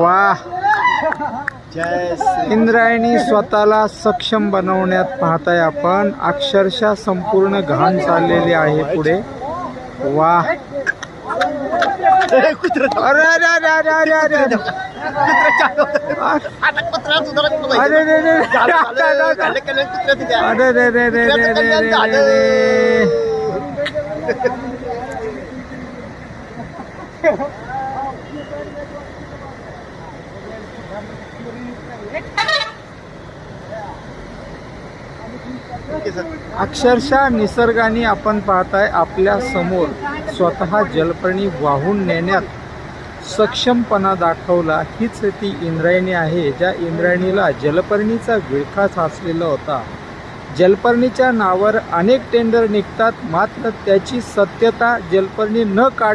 वा इंद्रायणी स्वतःला सक्षम बनवण्यात पाहताय आपण अक्षरशः संपूर्ण घाण चाललेली आहे पुढे वा अरे रे रे रे अक्षरशः निसर्गाने आपण पाहताय आपल्यासमोर स्वतः जलपर्णी वाहून नेण्यात सक्षमपणा दाखवला. हीच ती इंद्रायणी आहे ज्या इंद्रायणीला जलपर्णीचा विळखा साचलेला होता. जलपर्णीच्या नावावर अनेक टेंडर निघतात मात्र त्याची सत्यता जलपर्णी न काढ